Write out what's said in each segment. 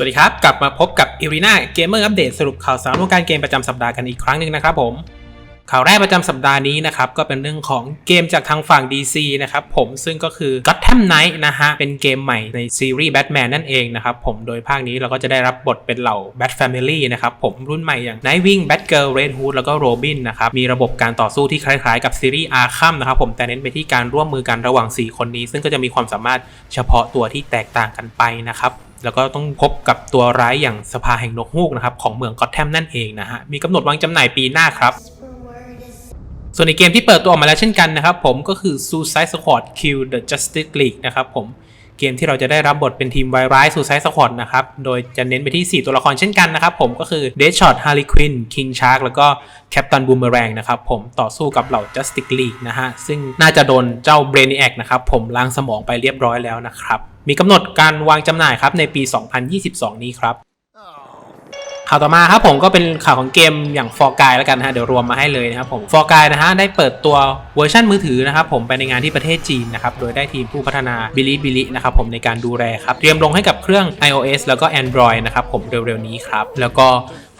สวัสดีครับ กลับมาพบกับ i r i n a Gamer Update สรุปข่าวสารวงการเกมประจำสัปดาห์กันอีกครั้งหนึ่งนะครับผม ข่าวแรกประจำสัปดาห์นี้นะครับ ก็เป็นเรื่องของเกมจากทางฝั่ง DC นะครับผมซึ่งก็คือ Gotham Knight นะฮะ เป็นเกมใหม่ในซีรีส์ Batman นั่นเองนะครับผมโดยภาคนี้เราก็จะได้รับบทเป็นเหล่า Bat Family นะครับผมรุ่นใหม่อย่าง Nightwing Batgirl Red Hood แล้วก็ Robin นะครับมีระบบการต่อสู้ที่คล้ายๆ กับซีรีส์ Arkham นะครับผมแต่เน้นไปที่การร่วมมือกันระหว่าง 4 คนนี้ ซึ่งก็จะมีความสามารถเฉพาะตัวที่แตกต่างกันไปนะครับ แล้วก็ต้องพบกับตัวร้ายอย่างสภาแห่งนกฮูกนะครับของเมืองก็อตแทมนั่นเองนะฮะมีกำหนดวางจำหน่ายปีหน้าครับส่วนในเกมที่เปิดตัวออกมาแล้วเช่นกันนะครับผมก็คือ Suicide Squad Kill the Justice League นะครับผม เกมที่เราจะได้รับบทเป็นทีมไวร้าย Suicide Squad นะครับ โดยจะเน้นไปที่ 4 ตัวละครเช่นกันนะครับผมก็คือเดชช็อตฮาร์ลีควินคิงชาร์กแล้วก็แคปตันบูมเมแรงนะครับผมต่อสู้กับเหล่าจัสติกลีกนะฮะ ซึ่งน่าจะโดนเจ้าเบรนิแอคนะครับผมล้างสมองไปเรียบร้อยแล้วนะครับ มีกำหนดการวางจำหน่ายครับในปี 2022 นี้ครับ ข่าวต่อมาครับผมก็เป็นข่าวของเกมอย่างฟอร์กายแล้วกันนะฮะเดี๋ยวรวมมาให้เลยนะครับผมฟอร์กายนะฮะได้เปิดตัวเวอร์ชันมือถือนะครับผมไปในงานที่ประเทศจีนนะครับโดยได้ทีมผู้พัฒนาบิลิบิลินะครับผมในการดูแลครับเตรียมลงให้กับเครื่อง iOS แล้วก็ Android นะครับผมเร็วๆนี้ครับแล้วก็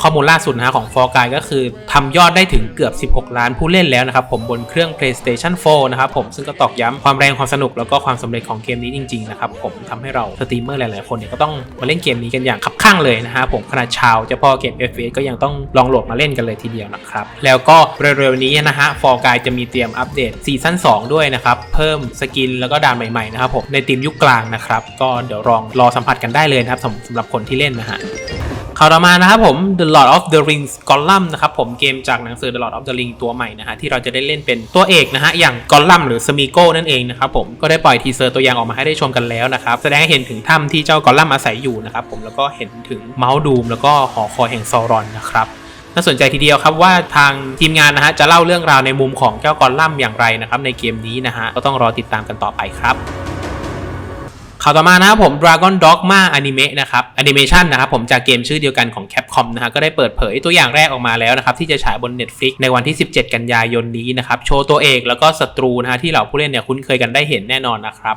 ข้อมูลล่าสุดนะฮะของ f o r g u y ก็คือทำยอดได้ถึงเกือบ 16 ล้านผู้เล่นแล้วนะครับผมบนเครื่อง PlayStation 4 นะครับผมซึ่งก็ตอกย้ำความแรงความสนุกแล้วก็ความสำเร็จของเกมนี้จริงๆนะครับผมทำให้เราสตรีมเมอร์หลายๆ คนเนี่ยก็ต้องมาเล่นเกมนี้กันอย่างคับข้างเลยนะฮะผมขนาดชาวเฉพาะเกม FPS ก็ยังต้องลองโหลดมาเล่นกันเลยทีเดียวนะครับแล้วก็เร็วๆนี้นะฮะ f o r g u y จะมีเตรียมอัปเดตซีซั่น2 ด้วยนะครับเพิ่มสกินแล้วก็ด่านใหม่ๆนะครับผมในทีมยุคกลางนะครับก็เดี๋ยวลองรอสัมผัสกันได้เลยนะครับสำหรับคนที่เล่นนะฮะ ข่าวต่อมานะครับผม The Lord of the Rings Gollum นะครับผมเกมจากหนังสือ The Lord of the Ring ตัวใหม่นะฮะที่เราจะได้เล่นเป็นตัวเอกนะฮะอย่าง Gollum หรือ Smeagol นั่นเองนะครับผมก็ได้ปล่อยทีเซอร์ตัวอย่างออกมาให้ได้ชมกันแล้วนะครับแสดงให้เห็นถึงถ้ำที่เจ้า Gollum อาศัยอยู่นะครับผมแล้วก็เห็นถึงเมาส์ดูมแล้วก็หอคอยแห่งซอรอนนะครับน่าสนใจทีเดียวครับว่าทางทีมงานนะฮะจะเล่าเรื่องราวในมุมของเจ้ากอลลัมอย่างไรนะครับในเกมนี้นะฮะก็ต้องรอติดตามกันต่อไปครับ ข่าวต่อมานะครับผม Dragon Dogma Anime นะครับแอนิเมชันนะครับผมจากเกมชื่อเดียวกันของ Capcom นะฮะก็ได้เปิดเผยตัวอย่างแรกออกมาแล้วนะครับที่จะฉายบน Netflix ในวันที่ 17 กันยายนนี้นะครับโชว์ตัวเอกแล้วก็ศัตรูนะฮะที่เหล่าผู้เล่นเนี่ยคุ้นเคยกันได้เห็นแน่นอนนะครับ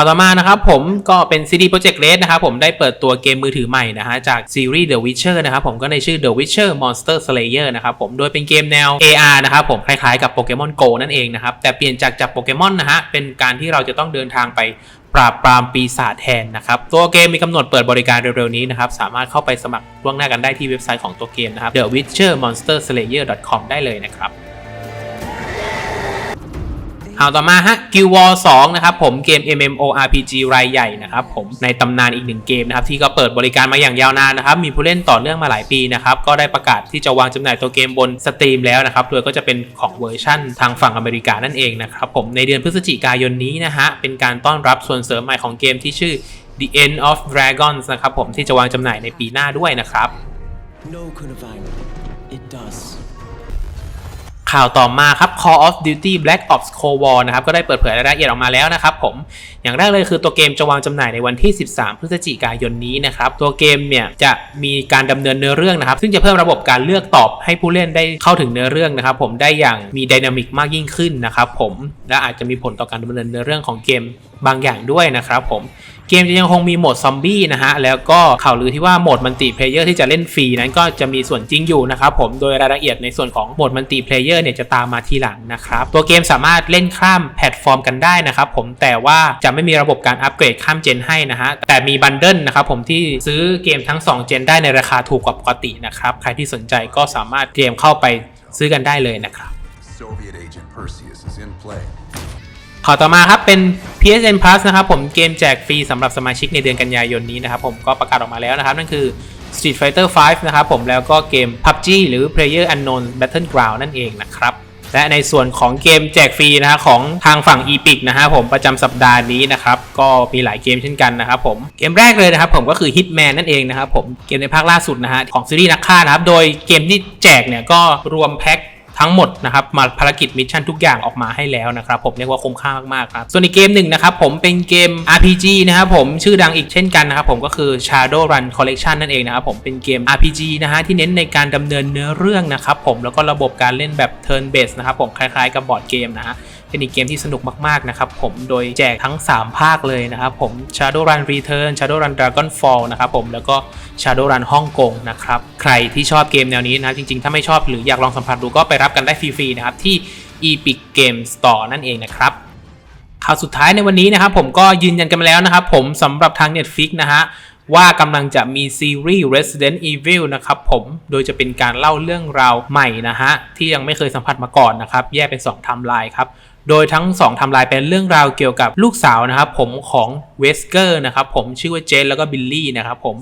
ข่าวต่อมานะครับผมก็เป็น CD Projekt Red นะครับผมได้เปิดตัวเกมมือถือใหม่นะฮะจากซีรีส์ The Witcher นะครับผมก็ในชื่อ The Witcher Monster Slayer นะครับผมโดยเป็นเกมแนว AR นะครับผมคล้ายๆกับ Pokemon Go นั่นเองนะครับแต่เปลี่ยนจากจับโปเกมอนนะฮะเป็นการที่เราจะต้องเดินทางไปปราบปรามปีศาจแทนนะครับตัวเกมมีกำหนดเปิดบริการเร็วๆนี้นะครับสามารถเข้าไปสมัครล่วงหน้ากันได้ที่เว็บไซต์ของตัวเกมนะครับ The Witcher Monster Slayer com ได้เลยนะครับ ข่าต่อมาฮะ Guild Wars 2นะครับผมเกม MMORPG รายใหญ่นะครับผมในตำนานอีกหนึ่งเกมนะครับที่ก็เปิดบริการมาอย่างยาวนานนะครับมีผู้เล่นต่อเนื่องมาหลายปีนะครับก็ได้ประกาศที่จะวางจำหน่ายตัวเกมบนสตรีมแล้วนะครับโดยก็จะเป็นของเวอร์ชั่นทางฝั่งอเมริกานั่นเองนะครับผมในเดือนพฤศจิกายนนี้นะฮะเป็นการต้อนรับส่วนเสริมใหม่ของเกมที่ชื่อ The End of Dragons นะครับผมที่จะวางจำหน่ายในปีหน้าด้วยนะครับ No, Kunavine. It does. ข่าวต่อมาครับ Call of Duty Black Ops Cold War นะครับก็ได้เปิดเผยรายละเอียดออกมาแล้วนะครับผมอย่างแรกเลยคือตัวเกมจะวางจำหน่ายในวันที่ 13 พฤศจิกายนนี้นะครับตัวเกมเนี่ยจะมีการดำเนินเนื้อเรื่องนะครับ ซึ่งจะเพิ่มระบบการเลือกตอบให้ผู้เล่นได้เข้าถึงเนื้อเรื่องนะครับ ผมได้อย่างมีดินามิกมากยิ่งขึ้นนะครับผมและอาจจะมีผลต่อการดำเนินเนื้อเรื่องของเกมบางอย่างด้วยนะครับผมเกมจะยังคงมีโหมดซอมบี้นะฮะ แล้วก็ข่าวลือที่ว่าโหมดมัลติเพลเยอร์ที่จะเล่นฟรีนั้นก็จะมีส่วนจริงอยู่นะครับผมโดยรายละเอียดในส่วนของโหมดมัลติเพลเยอร์เนี่ยจะตามมาทีหลังนะครับ ตัวเกมสามารถเล่นข้ามแพลตฟอร์มกันได้นะครับผมแต่ว่าจะไม่มีระบบการอัปเกรดข้ามเจนให้นะฮะ แต่มีบันเดิลนะครับผมที่ซื้อเกมทั้ง 2 เจนได้ในราคาถูกกว่าปกตินะครับใครที่สนใจก็สามารถเตรียมเข้าไปซื้อกันได้เลยนะครับ Soviet agent Perseus is in play. ข่าวต่อมาครับเป็น PSN Plus นะครับผมเกมแจกฟรีสำหรับสมาชิกในเดือนกันยายนนี้นะครับผมก็ประกาศออกมาแล้วนะครับ นั่นคือ Street Fighter 5 นะครับผมแล้วก็เกม PUBG หรือ Player Unknown Battleground นั่นเองนะครับและในส่วนของเกมแจกฟรีนะฮะของทางฝั่ง Epic นะฮะผมประจำสัปดาห์นี้นะครับก็มีหลายเกมเช่นกันนะครับผมเกมแรกเลยนะครับผมก็คือ Hitman นั่นเองนะครับผมเกมในภาคล่าสุดนะฮะของซีรีส์นักฆ่านะครับโดยเกมที่แจกเนี่ยก็รวมแพ็ค ทั้งหมดนะครับมาภารกิจมิชชั่นทุกอย่างออกมาให้แล้วนะครับผมเรียกว่าคุ้มค่ามากๆครับส่วนอีกเกมหนึ่งนะครับผมเป็นเกม RPG นะครับผมชื่อดังอีกเช่นกันนะครับผมก็คือ Shadow Run Collection นั่นเองนะครับผมเป็นเกม RPG นะฮะที่เน้นในการดำเนินเนื้อเรื่องนะครับผมแล้วก็ระบบการเล่นแบบ Turn Based นะครับผมคล้ายๆกับบอร์ดเกมนะฮะ เป็นอีกเกมที่สนุกมากๆนะครับผมโดยแจกทั้ง 3 ภาคเลยนะครับผม Shadowrun Return Shadowrun Dragonfall นะครับผมแล้วก็ Shadowrun ฮ่องกงนะครับใครที่ชอบเกมแนวนี้นะจริงๆ ถ้าไม่ชอบหรืออยากลองสัมผัสดูก็ไปรับกันได้ฟรีๆนะครับที่ Epic Game Store นั่นเองนะครับข่าวสุดท้ายในวันนี้นะครับผมก็ยืนยันกันมาแล้วนะครับผมสำหรับทาง Netflix นะฮะว่ากำลังจะมีซีรีส์ Resident Evil นะครับผม โดยจะเป็นการเล่าเรื่องราวใหม่นะฮะ ที่ยังไม่เคยสัมผัสมาก่อนนะครับ แยกเป็น2ไทม์ไลน์ครับ โดยทั้ง2ไทม์ไลน์เป็นเรื่องราวเกี่ยวกับลูกสาวนะครับผมของเวสเกอร์นะครับผมชื่อว่าเจนแล้วก็บิลลี่นะครับผม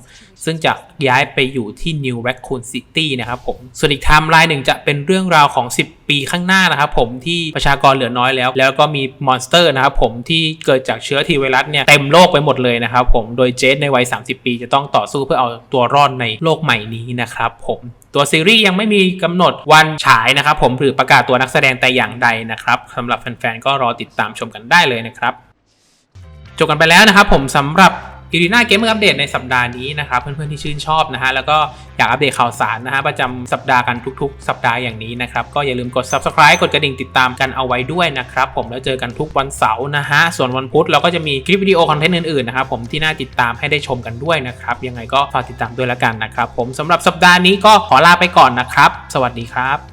ซึ่งจะย้ายไปอยู่ที่ New Raccoon City นะครับผมส่วนอีกไทม์ไลน์หนึ่งจะเป็นเรื่องราวของ 10 ปีข้างหน้านะครับผมที่ประชากรเหลือน้อยแล้ว แล้วก็มีมอนสเตอร์นะครับผมที่เกิดจากเชื้อทีไวรัสเนี่ยเต็มโลกไปหมดเลยนะครับผมโดยเจนในวัย 30 ปีจะต้องต่อสู้เพื่อเอาตัวรอดในโลกใหม่นี้นะครับผม ตัวซีรีส์ยังไม่มีกำหนดวันฉายนะครับผมหรือประกาศตัวนักแสดงแต่อย่างใดนะครับสำหรับแฟนๆก็รอติดตามชมกันได้เลยนะครับจบกันไปแล้วนะครับผมสำหรับ อีรีนาเกมเมอร์อัปเดตในสัปดาห์นี้นะครับเพื่อนๆที่ชื่นชอบนะฮะแล้วก็อยากอัปเดตข่าวสารนะฮะประจำสัปดาห์กันทุกๆ สัปดาห์อย่างนี้นะครับก็อย่าลืมกด subscribe กดกระดิ่งติดตามกันเอาไว้ด้วยนะครับผมแล้วเจอกันทุกวันเสาร์นะฮะส่วนวันพุธเราก็จะมีคลิปวิดีโอคอนเทนต์อื่นๆนะครับผมที่น่าติดตามให้ได้ชมกันด้วยนะครับยังไงก็ฝากติดตามด้วยละกันนะครับผมสำหรับสัปดาห์นี้ก็ขอลาไปก่อนนะครับ สวัสดีครับ